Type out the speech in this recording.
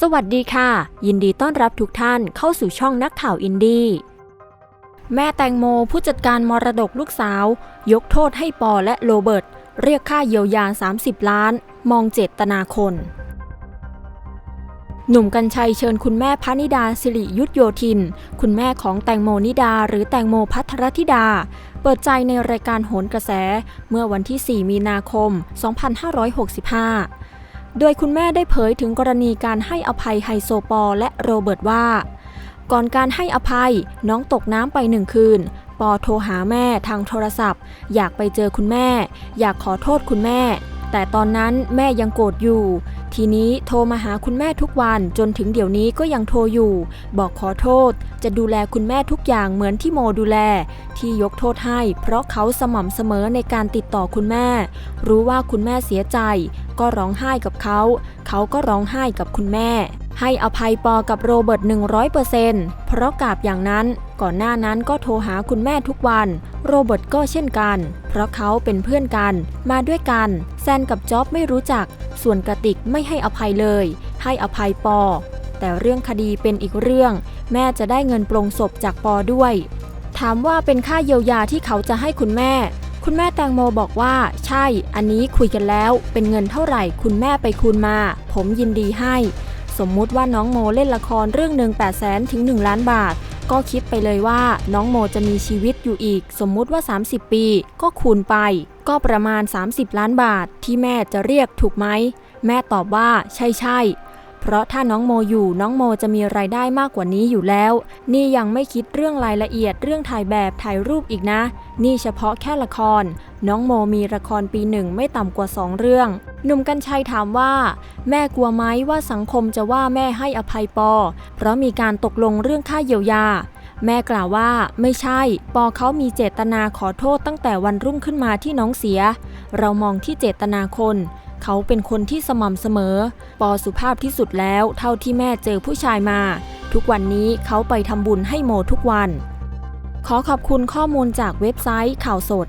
สวัสดีค่ะ ยินดีต้อนรับทุกท่านเข้าสู่ช่องนักข่าวอินดี้แม่แตงโมผู้จัดการมรดกลูกสาว ยกโทษให้ปอและโรเบิร์ตเรียกค่าเยียวยา 30 ล้าน มองเจตนาคน หนุ่มกัญชัยเชิญคุณแม่พนิดาสิริยุทธโยธิน คุณแม่ของแตงโมนิดา หรือแตงโมพัทรธิดา เปิดใจในรายการโหนกระแส เมื่อวันที่ 4 มีนาคม 2565 โดยคุณแม่ได้เผยถึงกรณีการให้อภัยไฮโซปอลและโรเบิร์ตว่า ก่อนการให้อภัยน้องตกน้ำไปหนึ่งคืน ปอโทรหาแม่ทางโทรศัพท์ อยากไปเจอคุณแม่ อยากขอโทษคุณแม่ แต่ตอนนั้นแม่ยังโกรธอยู่ ทีนี้โทรมาหาคุณแม่ทุกวันจนถึงเดี๋ยวนี้ก็ยังโทรอยู่ บอกขอโทษ จะดูแลคุณแม่ทุกอย่างเหมือนที่โมดูแล ที่ยกโทษให้ เพราะเขาสม่ำเสมอในการติดต่อคุณแม่ รู้ว่าคุณแม่เสียใจ ก็ร้องไห้กับเขา เขาก็ร้องไห้กับคุณแม่ ให้อภัยปอกับโรเบิร์ต 100%เพราะกาบอย่างนั้นก่อนหน้านั้นก็โทรหาคุณแม่ทุกวัน โรเบิร์ตก็เช่นกัน เพราะเขาเป็นเพื่อนกัน มาด้วยกัน แซนกับจ๊อบไม่รู้จัก ส่วนกระติกไม่ให้อภัยเลย ให้อภัยปอ แต่เรื่องคดีเป็นอีกเรื่อง แม่จะได้เงินปลงศพจากปอด้วย ถามว่าเป็นค่าเยียวยาที่เขาจะให้คุณแม่ คุณแม่แตงโมบอกว่า ใช่ อันนี้คุยกันแล้ว เป็นเงินเท่าไหร่ คุณแม่ไปคูณมา ผมยินดีให้ สมมุติว่าน้องโมเล่นละครเรื่องหนึ่ง8 0 0แสนถึง 1 ล้านบาท ก็คิดไปเลยว่าน้องโมจะมีชีวิตอยู่อีก สมมุติว่า 30 ปี ก็คูณไป ก็ประมาณ 30 ล้านบาท ที่แม่จะเรียกถูกไหม แม่ตอบว่าใช่ใช่เพราะถ้าน้องโมอยู่น้องโมจะมีรายได้มากกว่านี้อยู่แล้ว นี่ยังไม่คิดเรื่องรายละเอียดเรื่องถ่ายแบบถ่ายรูปอีกนะ นี่เฉพาะแค่ละคร น้องโมมีละครปีหนึ่งไม่ต่ำกว่า 2 เรื่อง หนุ่มกัญชัยถามว่า แม่กลัวไหมว่าสังคมจะว่าแม่ให้อภัยปอ เพราะมีการตกลงเรื่องค่าเยียวยา แม่กล่าวว่าไม่ใช่ ปอเขามีเจตนาขอโทษตั้งแต่วันรุ่งขึ้นมาที่น้องเสีย เรามองที่เจตนาคน เขาเป็นคนที่สม่ำเสมอ ปอสุภาพที่สุดแล้ว เท่าที่แม่เจอผู้ชายมา ทุกวันนี้เขาไปทำบุญให้โมทุกวัน ขอขอบคุณข้อมูลจากเว็บไซต์ข่าวสด